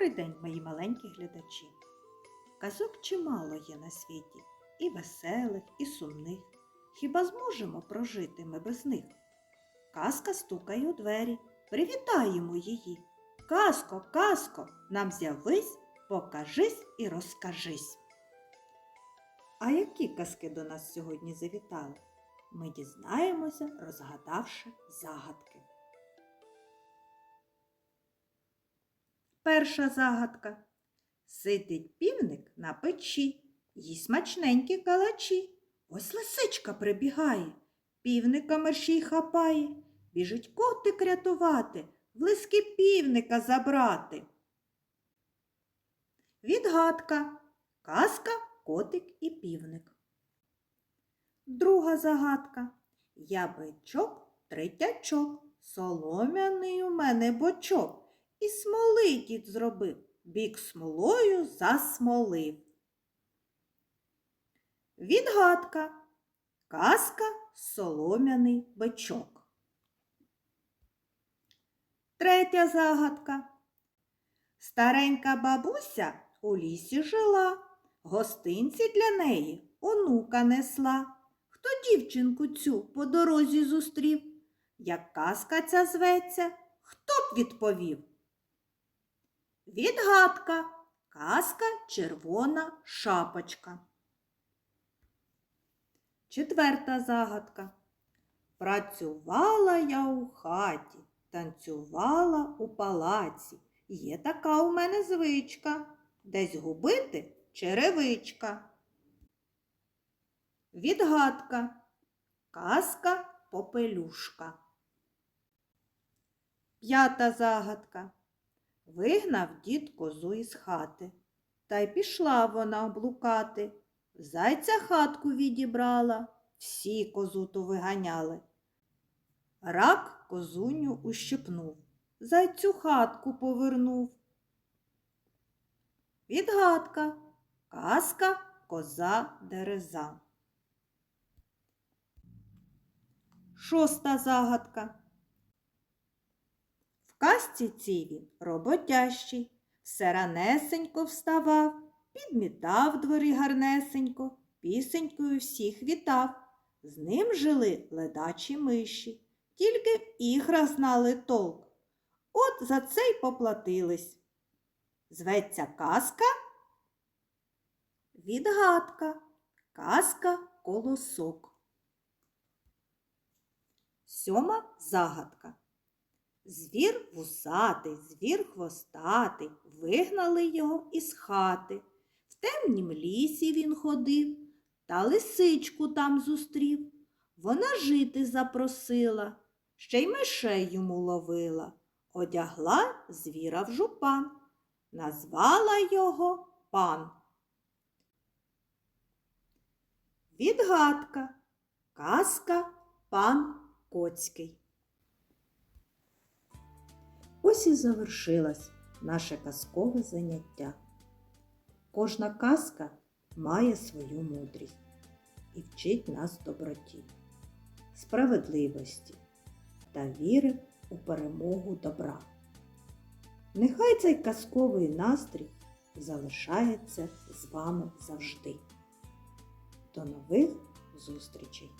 Добрий день, мої маленькі глядачі. Казок чимало є на світі, і веселих, і сумних. Хіба зможемо прожити ми без них? Казка стукає у двері. Привітаємо її. Казко, казко, нам з'явись, покажись і розкажись. А які казки до нас сьогодні завітали? Ми дізнаємося, розгадавши загадки. Перша загадка. Сидить півник на печі, їсть смачненькі калачі. Ось лисичка прибігає, півника мерщій хапає. Біжить котик рятувати, лиски півника забрати. Відгадка. Казка, котик і півник. Друга загадка. Я бичок, третячок, солом'яний у мене бочок. І смоли дід зробив, бік смолою засмолив. Відгадка. Казка солом'яний бичок. Третя загадка. Старенька бабуся у лісі жила, гостинці для неї онука несла. Хто дівчинку цю по дорозі зустрів? Як казка ця зветься, хто б відповів? Відгадка. Казка червона шапочка. Четверта загадка. Працювала я у хаті, танцювала у палаці. Є така у мене звичка десь губити черевичка. Відгадка. Казка попелюшка. П'ята загадка. Вигнав дід козу із хати, та й пішла вона облукати. Зайця хатку відібрала, всі козу ту виганяли. Рак козуню ущипнув, зайцю хатку повернув. Відгадка, казка, коза дереза. Шоста загадка. Цій він роботящий, все ранесенько вставав, підмітав дворі гарнесенько, пісенькою всіх вітав. З ним жили ледачі миші, тільки в іграх знали толк. От за це й поплатились. Зветься казка? Відгадка. Казка колосок. Сьома загадка. Звір вусатий, звір хвостатий, вигнали його із хати. В темнім лісі він ходив, та лисичку там зустрів. Вона жити запросила, ще й мишей йому ловила, одягла звіра в жупан, назвала його пан. Відгадка. Казка пан Коцький. Ось і завершилось наше казкове заняття. Кожна казка має свою мудрість і вчить нас доброті, справедливості та віри у перемогу добра. Нехай цей казковий настрій залишається з вами завжди. До нових зустрічей!